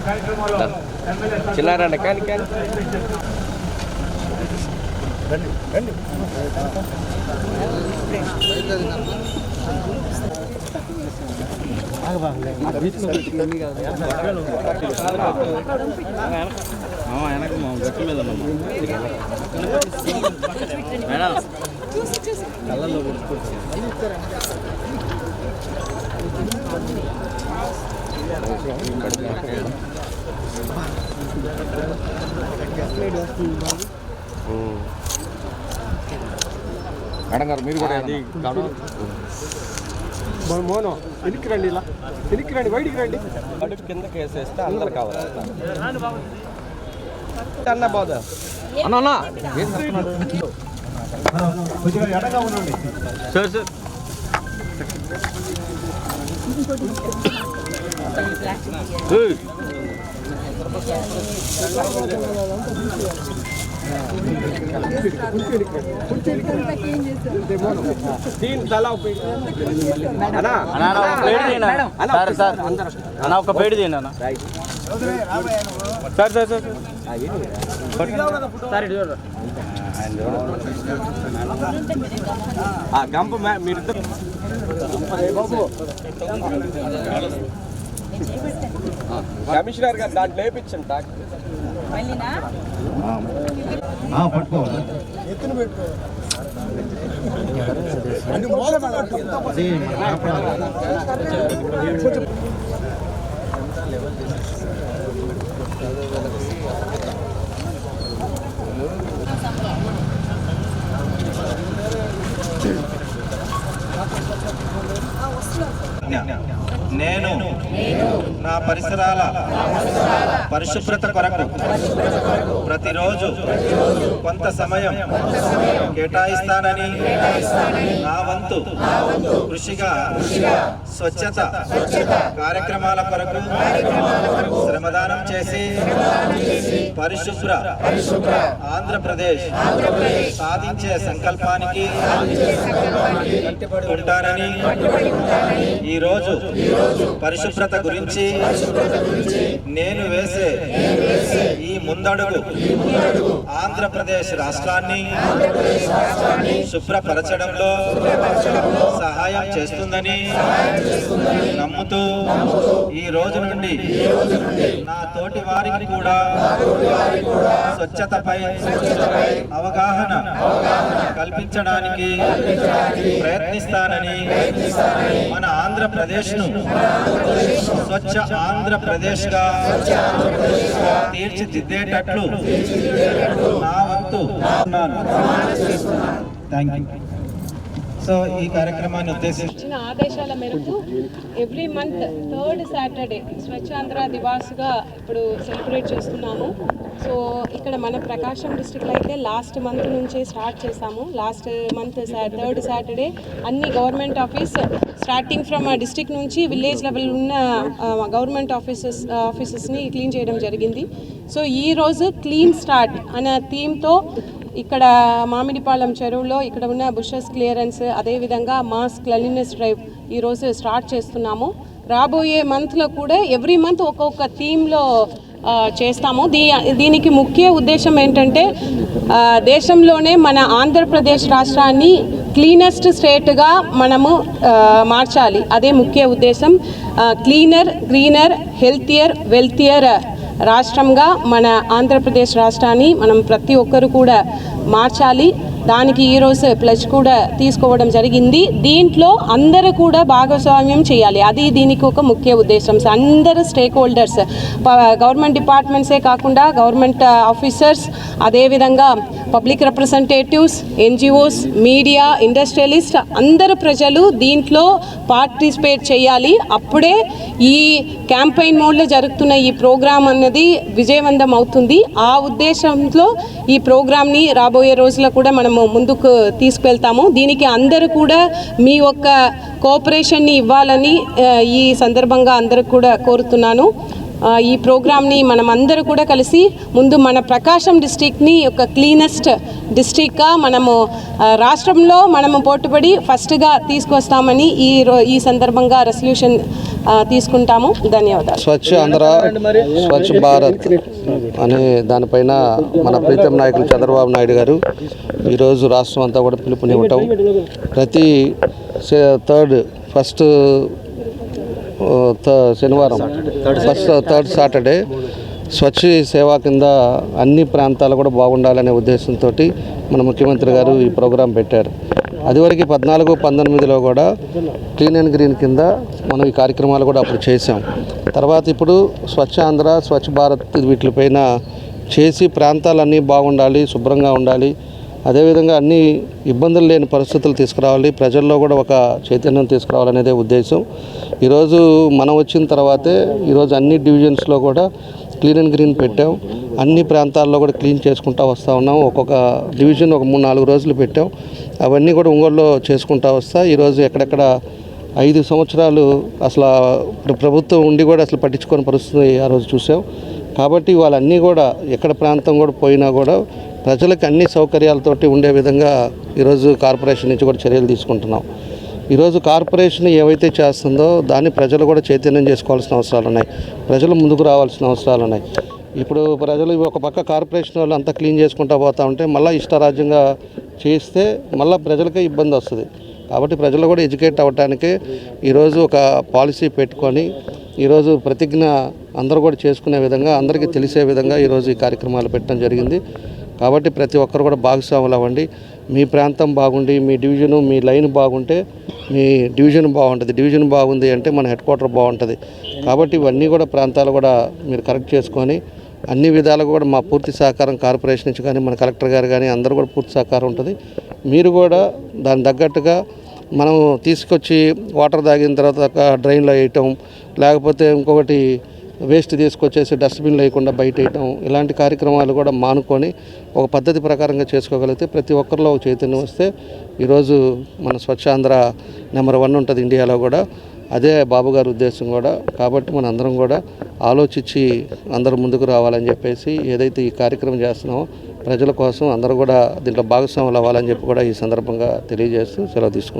కార్యక్రమంలో ఎమ్మెల్యే చిన్నారండి కానీ కానీ. వెనక మా గట్టి మీద మేడం కళ్ళల్లో మేడం గారు మీరు కూడా అది మోనో వెనక్కి రండి ఇలా వెనక్కి రండి బయటికి రండి కడుపు కిందకి వేసేస్తే అందరు కావాలి అన్న బాధ అన్న కొద్దిగా ఎడగా ఉండండి సార్ సార్ దీని తల అన్న ఒక పేరు తీయండి అన్న. సార్ సార్ సార్ సార్ గంప మీరు బాబు కమిషనర్ గారు దాంట్లో వేయించండి డాక్టర్. పట్టుకోవాలి. నేను నా పరిసరాల పరిశుభ్రత కొరకు ప్రతిరోజు కొంత సమయం కేటాయిస్తానని నా వంతు కృషిగా స్వచ్ఛత కార్యక్రమాల కొరకు శ్రమదానం చేసి పరిశుభ్ర ఆంధ్రప్రదేశ్ సాధించే సంకల్పానికి కట్టుబడి ఉంటానని ఈరోజు పరిశుభ్రత గురించి నేను వేసే ముందడుగు. ఆంధ్రప్రదేశ్ రాష్ట్రాన్ని శుభ్రపరచడంలో సహాయం చేస్తుందని నమ్ముతూ ఈ రోజు నుండి నా తోటి వారికి కూడా స్వచ్ఛతపై అవగాహన కల్పించడానికి ప్రయత్నిస్తానని మన ఆంధ్రప్రదేశ్ను స్వచ్ఛ ఆంధ్రప్రదేశ్గా తీర్చిదిద్దేటట్లు నా వంతు. థ్యాంక్ యూ సో ఈ కార్యక్రమాన్ని ఉద్దేశించి ఇచ్చిన ఆదేశాల మేరకు every month third Saturday Swachhandhra దివాస్గా ఇప్పుడు సెలబ్రేట్ చేస్తున్నాము. సో ఇక్కడ మన ప్రకాశం డిస్టిక్లో అయితే లాస్ట్ మంత్ నుంచే స్టార్ట్ చేసాము లాస్ట్ మంత్ థర్డ్ సాటర్డే అన్ని government office starting from district నుంచి విలేజ్ లెవెల్ ఉన్న గవర్నమెంట్ ఆఫీసెస్ ఆఫీసెస్ని క్లీన్ చేయడం జరిగింది. సో ఈ రోజు క్లీన్ స్టార్ట్ అనే థీమ్తో ఇక్కడ మామిడిపాలెం చెరువులో ఇక్కడ ఉన్న బుషెస్ క్లియరెన్స్ అదేవిధంగా మాస్ క్లెన్లీనెస్ డ్రైవ్ ఈరోజు స్టార్ట్ చేస్తున్నాము. రాబోయే మంత్లో కూడా ఎవ్రీ మంత్ ఒక్కొక్క థీమ్లో చేస్తాము. దీ దీనికి ముఖ్య ఉద్దేశం ఏంటంటే దేశంలోనే మన ఆంధ్రప్రదేశ్ రాష్ట్రాన్ని క్లీనెస్ట్ స్టేట్గా మనము మార్చాలి. అదే ముఖ్య ఉద్దేశం. క్లీనర్ గ్రీనర్ హెల్తియర్ వెల్తియర్ రాష్ట్రంగా మన ఆంధ్రప్రదేశ్ రాష్ట్రాన్ని మనం ప్రతి ఒక్కరు కూడా మార్చాలి. దానికి ఈరోజు ప్లస్ కూడా తీసుకోవడం జరిగింది. దీంట్లో అందరూ కూడా భాగస్వామ్యం చేయాలి. అది దీనికి ఒక ముఖ్య ఉద్దేశం. సో అందరు స్టేక్ హోల్డర్స్ గవర్నమెంట్ డిపార్ట్మెంట్సే కాకుండా గవర్నమెంట్ ఆఫీసర్స్ uh, అదేవిధంగా public representatives NGOs media industrialist అందరు ప్రజలు దీంట్లో పార్టిసిపేట్ చేయాలి. అప్పుడే ఈ క్యాంపెయిన్ మోడ్లో జరుగుతున్న ఈ ప్రోగ్రాం అన్నది విజయవంతం అవుతుంది. ఆ ఉద్దేశంతో ఈ ప్రోగ్రామ్ని రాబోయే రోజుల్లో కూడా మనము ముందుకు తీసుకెళ్తాము. దీనికి అందరూ కూడా మీ యొక్క కోఆపరేషన్ని ఇవ్వాలని ఈ సందర్భంగా అందరూ కూడా కోరుతున్నాను. ఈ ప్రోగ్రామ్ని మనం అందరూ కూడా కలిసి ముందు మన ప్రకాశం డిస్టిక్ని ఒక క్లీనెస్ట్ డిస్టిక్గా మనము రాష్ట్రంలో మనము పోటుపడి ఫస్ట్గా తీసుకొస్తామని ఈ రో ఈ సందర్భంగా రెసల్యూషన్ తీసుకుంటాము. ధన్యవాదాలు. స్వచ్ఛ ఆంధ్ర స్వచ్ఛ భారత్ అనే దానిపైన మన ప్రీతం నాయకులు చంద్రబాబు నాయుడు గారు ఈరోజు రాష్ట్రం అంతా కూడా పిలుపునివ్వటం. ప్రతి థర్డ్ ఫస్ట్ శనివారం first third Saturday. Swachh Seva కింద అన్ని ప్రాంతాలు కూడా బాగుండాలనే ఉద్దేశంతో మన ముఖ్యమంత్రి గారు ఈ ప్రోగ్రాం పెట్టారు. అదివరకు పద్నాలుగు పంతొమ్మిదిలో కూడా క్లీన్ అండ్ గ్రీన్ కింద మనం ఈ కార్యక్రమాలు కూడా అప్పుడు చేసాం తర్వాత ఇప్పుడు స్వచ్ఛ ఆంధ్ర స్వచ్ఛ భారత్ వీటిపైన చేసి ప్రాంతాలన్నీ బాగుండాలి శుభ్రంగా ఉండాలి అదేవిధంగా అన్ని ఇబ్బందులు లేని పరిస్థితులు తీసుకురావాలి ప్రజల్లో కూడా ఒక చైతన్యం తీసుకురావాలనేదే ఉద్దేశం. ఈరోజు మనం వచ్చిన తర్వాతే ఈరోజు అన్ని డివిజన్స్లో కూడా క్లీన్ అండ్ గ్రీన్ పెట్టాం. అన్ని ప్రాంతాల్లో కూడా క్లీన్ చేసుకుంటా వస్తూ ఉన్నాం. ఒక్కొక్క డివిజన్ ఒక మూడు నాలుగు రోజులు పెట్టాం. అవన్నీ కూడా ఒంగోలులో చేసుకుంటా వస్తా. ఈరోజు ఎక్కడెక్కడ ఐదు సంవత్సరాలు అసలు ప్రభుత్వం ఉండి కూడా అసలు పట్టించుకొని పరిస్థితి ఆ రోజు చూసాం. కాబట్టి వాళ్ళన్నీ కూడా ఎక్కడ ప్రాంతం కూడా పోయినా కూడా ప్రజలకు అన్ని సౌకర్యాలతోటి ఉండే విధంగా ఈరోజు కార్పొరేషన్ నుంచి కూడా చర్యలు తీసుకుంటున్నాం. ఈరోజు కార్పొరేషన్ ఏవైతే చేస్తుందో దాన్ని ప్రజలు కూడా చైతన్యం చేసుకోవాల్సిన అవసరాలు ఉన్నాయి. ప్రజలు ముందుకు రావాల్సిన అవసరాలు ఉన్నాయి. ఇప్పుడు ప్రజలు ఒక పక్క కార్పొరేషన్ వాళ్ళు అంతా క్లీన్ చేసుకుంటా పోతా ఉంటే మళ్ళీ ఇష్టరాజ్యంగా చేస్తే మళ్ళీ ప్రజలకే ఇబ్బంది వస్తుంది. కాబట్టి ప్రజలు కూడా ఎడ్యుకేట్ అవ్వడానికి ఈరోజు ఒక పాలసీ పెట్టుకొని ఈరోజు ప్రతిజ్ఞ అందరూ కూడా చేసుకునే విధంగా అందరికీ తెలిసే విధంగా ఈరోజు ఈ కార్యక్రమాలు పెట్టడం జరిగింది. కాబట్టి ప్రతి ఒక్కరు కూడా భాగస్వాములు అవ్వండి మీ ప్రాంతం బాగుండి మీ డివిజను మీ లైన్ బాగుంటే మీ డివిజన్ బాగుంటుంది. డివిజన్ బాగుంది అంటే మన హెడ్ క్వార్టర్ బాగుంటుంది. కాబట్టి ఇవన్నీ కూడా ప్రాంతాలు కూడా మీరు కరెక్ట్ చేసుకొని అన్ని విధాలుగా కూడా మా పూర్తి సహకారం కార్పొరేషన్ నుంచి కానీ మన కలెక్టర్ గారు కానీ అందరూ కూడా పూర్తి సహకారం ఉంటుంది. మీరు కూడా దాని తగ్గట్టుగా మనం తీసుకొచ్చి వాటర్ తాగిన తర్వాత డ్రైన్లో వేయటం లేకపోతే ఇంకొకటి వేస్ట్ తీసుకొచ్చేసి డస్ట్బిన్ లేకుండా బయట వేయటం ఇలాంటి కార్యక్రమాలు కూడా మానుకొని ఒక పద్ధతి ప్రకారంగా చేసుకోగలిగితే ప్రతి ఒక్కరిలో ఒక చైతన్యం వస్తే ఈరోజు మన స్వచ్ఛాంధ్ర నెంబర్ వన్ ఉంటుంది ఇండియాలో కూడా. అదే బాబు గారి ఉద్దేశం కూడా. కాబట్టి మన అందరం కూడా ఆలోచించి అందరూ ముందుకు రావాలని చెప్పేసి ఏదైతే ఈ కార్యక్రమం చేస్తున్నామో ప్రజల కోసం అందరూ కూడా దీంట్లో భాగస్వాములు అవ్వాలని చెప్పి కూడా ఈ సందర్భంగా తెలియజేస్తూ సెలవు తీసుకున్నాం